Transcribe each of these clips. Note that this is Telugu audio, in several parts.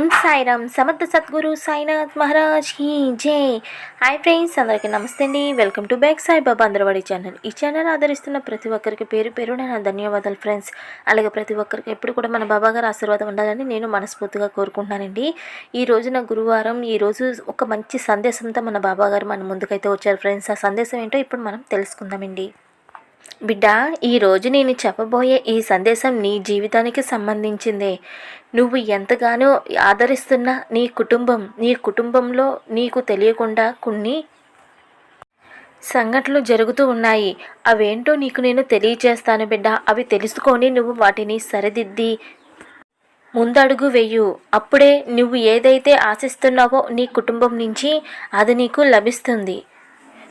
ఓం సాయిరామ్ సమర్థ సద్గురు సాయినాథ్ మహారాజ్ హీ జే. హాయ్ ఫ్రెండ్స్ అందరికీ నమస్తే అండి. Welcome to back Saibaba Andaravadi channel. ఈ ఛానల్ ఆదరిస్తున్న ప్రతి ఒక్కరికి పేరు పేరు నా ధన్యవాదాలు ఫ్రెండ్స్. అలాగే ప్రతి ఒక్కరికి ఎప్పుడు కూడా మన బాబా గారు ఆశీర్వాదం ఉండాలని నేను మనస్ఫూర్తిగా కోరుకుంటున్నానండి. ఈ రోజున గురువారం ఈ రోజు ఒక మంచి సందేశంతో మన బాబా గారు మన ముందుకైతే వచ్చారు ఫ్రెండ్స్. ఆ సందేశం ఏంటో ఇప్పుడు మనం తెలుసుకుందామండి. బిడ్డ ఈరోజు నేను చెప్పబోయే ఈ సందేశం నీ జీవితానికి సంబంధించిందే. నువ్వు ఎంతగానో ఆదరిస్తున్న నీ కుటుంబం నీ కుటుంబంలో నీకు తెలియకుండా కొన్ని సంఘటనలు జరుగుతూ ఉన్నాయి. అవేంటో నీకు నేను తెలియచేస్తాను బిడ్డ. అవి తెలుసుకొని నువ్వు వాటిని సరిదిద్ది ముందడుగు వెయ్యు అప్పుడే నువ్వు ఏదైతే ఆశిస్తున్నావో నీ కుటుంబం నుంచి అది నీకు లభిస్తుంది.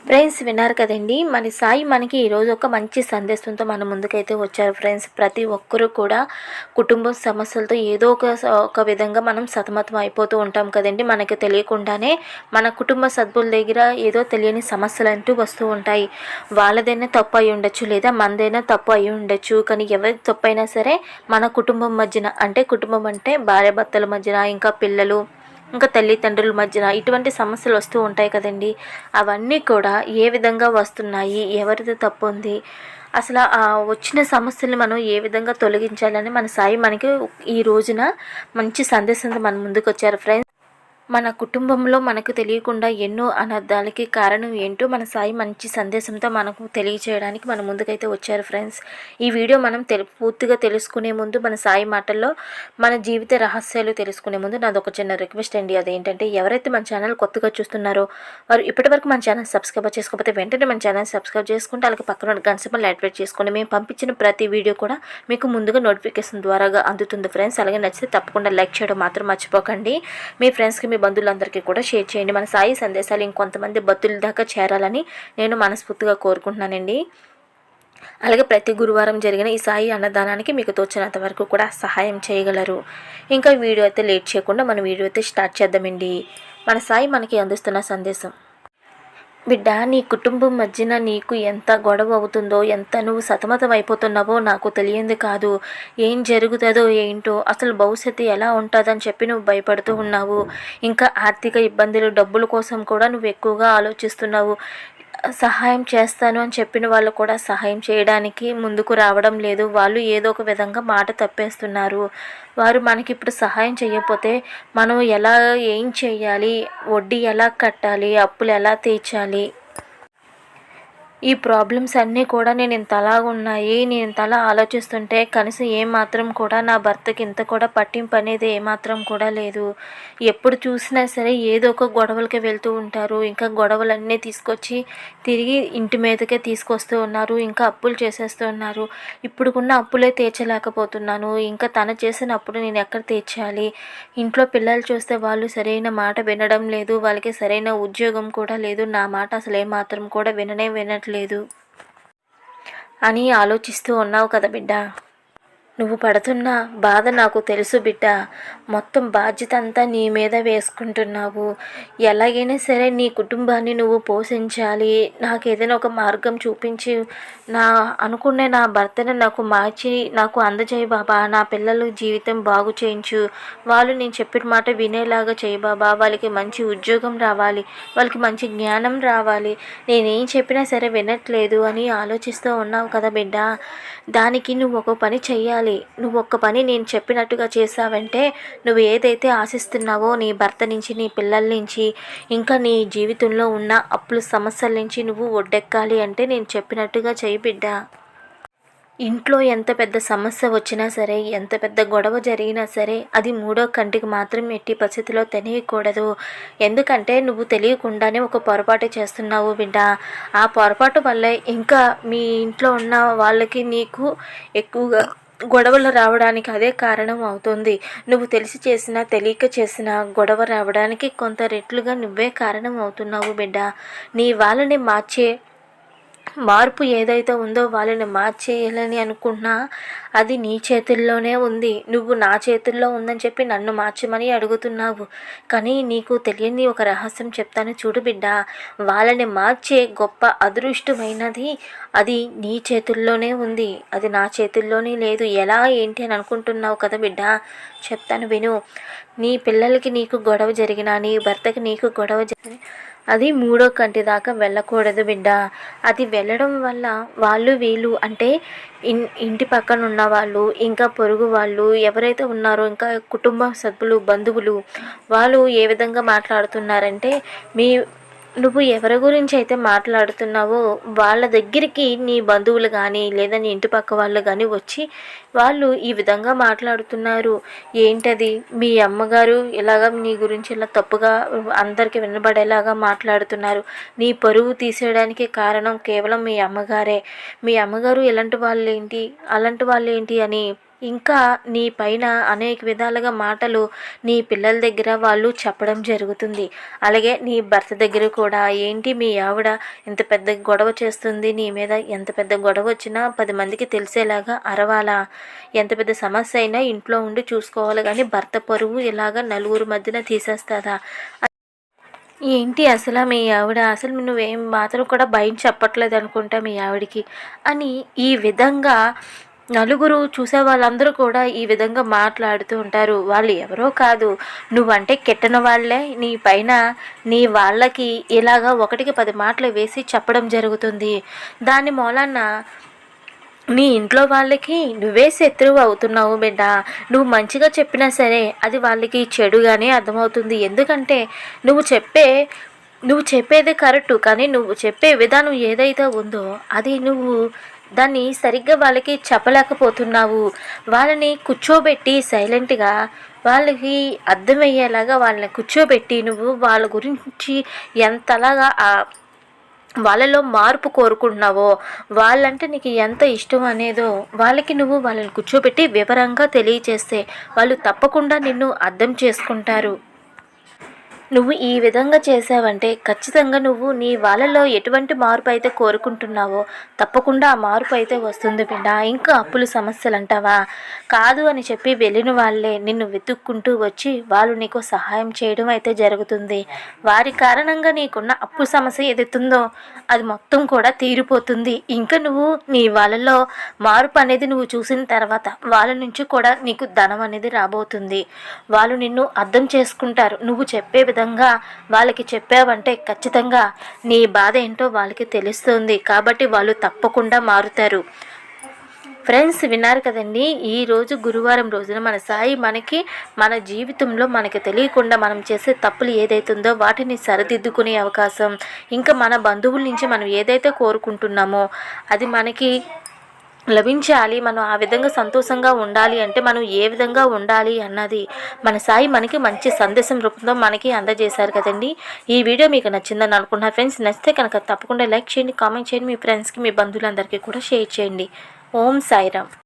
ఫ్రెండ్స్ విన్నారు కదండి? మన సాయి మనకి ఈరోజు ఒక మంచి సందేశంతో మన ముందుకైతే వచ్చారు ఫ్రెండ్స్. ప్రతి ఒక్కరూ కూడా కుటుంబ సమస్యలతో ఏదో ఒక ఒక విధంగా మనం సతమతం అయిపోతూ ఉంటాం కదండి. మనకి తెలియకుండానే మన కుటుంబ సభ్యుల దగ్గర ఏదో తెలియని సమస్యలు అంటూ వస్తూ ఉంటాయి. వాళ్ళదైనా తప్పు అయి ఉండొచ్చు లేదా మనదైనా తప్పు అయి ఉండొచ్చు. కానీ ఎవరి తప్పు అయినా సరే మన కుటుంబం మధ్యన అంటే కుటుంబం అంటే భార్యాభర్తల మధ్యన ఇంకా పిల్లలు ఇంకా తల్లిదండ్రుల మధ్యన ఇటువంటి సమస్యలు వస్తూ ఉంటాయి కదండి. అవన్నీ కూడా ఏ విధంగా వస్తున్నాయి? ఎవరిది తప్పు ఉంది? అసలు ఆ వచ్చిన సమస్యల్ని మనం ఏ విధంగా తొలగించాలని మన సాయి మనకి ఈ రోజున మంచి సందేశంతో మన ముందుకు వచ్చారు ఫ్రెండ్స్ మన కుటుంబంలో మనకు తెలియకుండా ఎన్నో అనర్థాలకి కారణం ఏంటో మన సాయి మంచి సందేశంతో మనకు తెలియచేయడానికి మన ముందుకైతే వచ్చారు ఫ్రెండ్స్. ఈ వీడియో మనం తెలు పూర్తిగా తెలుసుకునే ముందు మన సాయి మాటల్లో మన జీవిత రహస్యాలు తెలుసుకునే ముందు నాది ఒక చిన్న రిక్వెస్ట్ అండి. అదేంటంటే ఎవరైతే మన ఛానల్ కొత్తగా చూస్తున్నారో వారు ఇప్పటివరకు మన ఛానల్ సబ్స్క్రైబ్ చేసుకోకపోతే వెంటనే మన ఛానల్ సబ్స్క్రైబ్ చేసుకుంటే అలాగే పక్కన గంటసింబల్ యాక్టివేట్ చేసుకోండి మేము పంపించిన ప్రతి వీడియో కూడా మీకు ముందుగా నోటిఫికేషన్ ద్వారాగా అందుతుంది ఫ్రెండ్స్. అలాగే నచ్చితే తప్పకుండా లైక్ చేయడం మాత్రం మర్చిపోకండి. మీ ఫ్రెండ్స్కి మీ బంధువులందరికీ కూడా షేర్ చేయండి. మన సాయి సందేశాలు ఇంకొంతమంది భక్తుల దాకా చేరాలని నేను మనస్ఫూర్తిగా కోరుకుంటున్నానండి. అలాగే ప్రతి గురువారం జరిగిన ఈ సాయి అన్నదానానికి మీకు తోచినంత వరకు కూడా సహాయం చేయగలరు. ఇంకా వీడియో అయితే లేట్ చేయకుండా మన వీడియో అయితే స్టార్ట్ చేద్దామండి. మన సాయి మనకి అందిస్తున్న సందేశం. బిడ్డ నీ కుటుంబం మధ్యన నీకు ఎంత గొడవ అవుతుందో ఎంత నువ్వు సతమతం అయిపోతున్నావో నాకు తెలియంది కాదు. ఏం జరుగుతుందో ఏంటో అసలు భవిష్యత్తు ఎలా ఉంటుందని చెప్పి నువ్వు భయపడుతూ ఉన్నావు. ఇంకా ఆర్థిక ఇబ్బందులు డబ్బుల కోసం కూడా నువ్వు ఎక్కువగా ఆలోచిస్తున్నావు. సహాయం చేస్తాను అని చెప్పిన వాళ్ళు కూడా సహాయం చేయడానికి ముందుకు రావడం లేదు. వాళ్ళు ఏదో ఒక విధంగా మాట తప్పేస్తున్నారు. వారు మనకి ఇప్పుడు సహాయం చేయకపోతే మనం ఎలా ఏం చేయాలి? వడ్డీ ఎలా కట్టాలి? అప్పులు ఎలా తీర్చాలి? ఈ ప్రాబ్లమ్స్ అన్నీ కూడా నేను ఇంతలా ఉన్నాయి నేను ఇంతలా ఆలోచిస్తుంటే కనీసం ఏమాత్రం కూడా నా భర్తకి ఇంత కూడా పట్టింపు అనేది ఏమాత్రం కూడా లేదు. ఎప్పుడు చూసినా సరే ఏదో ఒక గొడవలకి వెళ్తూ ఉంటారు ఇంకా గొడవలన్నీ తీసుకొచ్చి తిరిగి ఇంటి మీదకే తీసుకొస్తూ ఉన్నారు ఇంకా అప్పులు చేసేస్తూ ఉన్నారు. ఇప్పుడుకున్న అప్పులే తీర్చలేకపోతున్నాను. ఇంకా తన చేసిన అప్పుడు నేను ఎక్కడ తీర్చాలి? ఇంట్లో పిల్లలు చూస్తే వాళ్ళు సరైన మాట వినడం లేదు వాళ్ళకి సరైన ఉద్యోగం కూడా లేదు. నా మాట అసలు ఏమాత్రం కూడా విననే వినట్లేదు. లేదు అని ఆలోచిస్తూ ఉన్నావు కదా బిడ్డ. నువ్వు పడుతున్న బాధ నాకు తెలుసు బిడ్డ. మొత్తం బాధ్యత అంతా నీ మీద వేసుకుంటున్నావు. ఎలాగైనా సరే నీ కుటుంబాన్ని నువ్వు పోషించాలి. నాకు ఏదైనా ఒక మార్గం చూపించి. నా అనుకునే నా భర్తను నాకు మార్చి నాకు అందజేయి బాబా. నా పిల్లలు జీవితం బాగు చేయించు. వాళ్ళు నేను చెప్పిన మాట వినేలాగా చేయి బాబా. వాళ్ళకి మంచి ఉద్యోగం రావాలి. వాళ్ళకి మంచి జ్ఞానం రావాలి. నేనేం చెప్పినా సరే వినట్లేదు అని ఆలోచిస్తూ ఉన్నావు కదా బిడ్డ. దానికి నువ్వు ఒక పని చెయ్యాలి. చేయాలి నువ్వు ఒక్క పని నేను చెప్పినట్టుగా చేసావంటే నువ్వు ఏదైతే ఆశిస్తున్నావో నీ భర్త నుంచి నీ పిల్లల నుంచి ఇంకా నీ జీవితంలో ఉన్న అప్పుల సమస్యల నుంచి నువ్వు ఒడ్డెక్కాలి అంటే నేను చెప్పినట్టుగా చేయి బిడ్డ. ఇంట్లో ఎంత పెద్ద సమస్య వచ్చినా సరే ఎంత పెద్ద గొడవ జరిగినా సరే అది మూడో కంటికి మాత్రం ఎట్టి పరిస్థితిలో తెలియకూడదు. ఎందుకంటే నువ్వు తెలియకుండానే ఒక పొరపాటు చేస్తున్నావు బిడ్డ. ఆ పొరపాటు వల్ల ఇంకా మీ ఇంట్లో ఉన్న వాళ్ళకి నీకు ఎక్కువగా గొడవలు రావడానికి అదే కారణం అవుతుంది. నువ్వు తెలిసి చేసినా తెలియక చేసినా గొడవ రావడానికి కొంత రెట్లుగా నువ్వే కారణం అవుతున్నావు బిడ్డ. నీ వాళ్ళని మార్చే మార్పు ఏదైతే ఉందో వాళ్ళని మార్చేయాలని అనుకున్నా అది నీ చేతుల్లోనే ఉంది. నువ్వు నా చేతుల్లో ఉందని చెప్పి నన్ను మార్చమని అడుగుతున్నావు. కానీ నీకు తెలియని ఒక రహస్యం చెప్తాను చూడు బిడ్డ. వాళ్ళని మార్చే గొప్ప అదృష్టమైనది అది నీ చేతుల్లోనే ఉంది. అది నా చేతుల్లోనే లేదు. ఎలా ఏంటి అని అనుకుంటున్నావు కదా బిడ్డ? చెప్తాను విను. నీ పిల్లలకి నీకు గొడవ జరిగినా నీ భర్తకి నీకు గొడవ జరిగిన అది మూడో కంటి దాకా వెళ్ళకూడదు బిడ్డ. అది వెళ్ళడం వల్ల వాళ్ళు వీళ్ళు అంటే ఇన్ ఇంటి పక్కన ఉన్న వాళ్ళు ఇంకా పొరుగు వాళ్ళు ఎవరైతే ఉన్నారో ఇంకా కుటుంబ సభ్యులు బంధువులు వాళ్ళు ఏ విధంగా మాట్లాడుతున్నారంటే మీ నువ్వు ఎవరి గురించి అయితే మాట్లాడుతున్నావో వాళ్ళ దగ్గరికి నీ బంధువులు కానీ లేదా నీ ఇంటి పక్క వాళ్ళు కానీ వచ్చి వాళ్ళు ఈ విధంగా మాట్లాడుతున్నారు. ఏంటది? మీ అమ్మగారు ఇలాగ నీ గురించి ఇలా తప్పుగా అందరికి వినబడేలాగా మాట్లాడుతున్నారు. నీ పరువు తీసేయడానికి కారణం కేవలం మీ అమ్మగారే. మీ అమ్మగారు ఇలాంటి వాళ్ళు ఏంటి అలాంటి వాళ్ళు ఏంటి అని ఇంకా నీ పైన అనేక విధాలుగా మాటలు నీ పిల్లల దగ్గర వాళ్ళు చెప్పడం జరుగుతుంది. అలాగే నీ భర్త దగ్గర కూడా ఏంటి మీ ఆవిడ ఎంత పెద్ద గొడవ చేస్తుంది నీ మీద ఎంత పెద్ద గొడవ వచ్చినా పది మందికి తెలిసేలాగా అరవాలా? ఎంత పెద్ద సమస్య అయినా ఇంట్లో ఉండి చూసుకోవాలి కానీ భర్త పరువు ఇలాగ నలుగురు మధ్యన తీసేస్తుందా ఏంటి అసలు మీ ఆవిడ? అసలు నువ్వేం మాత్రం కూడా భయం చెప్పట్లేదు అనుకుంటా మీ ఆవిడికి. అని ఈ విధంగా నలుగురు చూసే వాళ్ళందరూ కూడా ఈ విధంగా మాట్లాడుతూ ఉంటారు. వాళ్ళు ఎవరో కాదు. నువ్వంటే కెట్టన వాళ్ళే. నీ పైన నీ వాళ్ళకి ఇలాగా ఒకటికి పది మాటలు వేసి చెప్పడం జరుగుతుంది. దాని మూలాన నీ ఇంట్లో వాళ్ళకి నువ్వే శత్రువు అవుతున్నావు బిడ్డ. నువ్వు మంచిగా చెప్పినా సరే అది వాళ్ళకి చెడుగానే అర్థమవుతుంది. ఎందుకంటే నువ్వు చెప్పే నువ్వు చెప్పేది కరెక్టు. కానీ నువ్వు చెప్పే విధానం ఏదైతే ఉందో అది నువ్వు దాన్ని సరిగ్గా వాళ్ళకి చెప్పలేకపోతున్నావు. వాళ్ళని కూర్చోబెట్టి సైలెంట్గా వాళ్ళకి అర్థమయ్యేలాగా వాళ్ళని కూర్చోబెట్టి నువ్వు వాళ్ళ గురించి ఎంతలాగా వాళ్ళలో మార్పు కోరుకుంటున్నావో వాళ్ళంటే నీకు ఎంత ఇష్టం అనేదో వాళ్ళకి నువ్వు వాళ్ళని కూర్చోబెట్టి వివరంగా తెలియచేస్తే వాళ్ళు తప్పకుండా నిన్ను అర్థం చేసుకుంటారు. నువ్వు ఈ విధంగా చేసావంటే ఖచ్చితంగా నువ్వు నీ వాళ్ళలో ఎటువంటి మార్పు అయితే కోరుకుంటున్నావో తప్పకుండా ఆ మార్పు అయితే వస్తుంది బిడ్డ. ఇంకా అప్పులు సమస్యలు అంటావా కాదు అని చెప్పి వెళ్ళిన వాళ్ళే నిన్ను వెతుక్కుంటూ వచ్చి వాళ్ళు నీకు సహాయం చేయడం అయితే జరుగుతుంది. వారి కారణంగా నీకున్న అప్పు సమస్య ఏదైతుందో అది మొత్తం కూడా తీరిపోతుంది. ఇంకా నువ్వు నీ వాళ్ళలో మార్పు అనేది నువ్వు చూసిన తర్వాత వాళ్ళ నుంచి కూడా నీకు ధనం అనేది రాబోతుంది. వాళ్ళు నిన్ను అర్థం చేసుకుంటారు. నువ్వు చెప్పే విధంగా విధంగా వాళ్ళకి చెప్పావంటే ఖచ్చితంగా నీ బాధ ఏంటో వాళ్ళకి తెలుస్తుంది. కాబట్టి వాళ్ళు తప్పకుండా మారుతారు. ఫ్రెండ్స్ విన్నారు కదండి? ఈరోజు గురువారం రోజున మన సాయి మనకి మన జీవితంలో మనకి తెలియకుండా మనం చేసే తప్పులు ఏదైతుందో వాటిని సరిదిద్దుకునే అవకాశం. ఇంకా మన బంధువుల నుంచి మనం ఏదైతే కోరుకుంటున్నామో అది మనకి లభించాలి మనం ఆ విధంగా సంతోషంగా ఉండాలి అంటే మనం ఏ విధంగా ఉండాలి అన్నది మన సాయి మనకి మంచి సందేశం రూపంలో మనకి అందజేశారు కదండి. ఈ వీడియో మీకు నచ్చిందని అనుకుంటున్నా ఫ్రెండ్స్. నచ్చితే కనుక తప్పకుండా లైక్ చేయండి కామెంట్ చేయండి. మీ ఫ్రెండ్స్కి మీ బంధువులందరికీ కూడా షేర్ చేయండి. ఓం సాయిరామ్.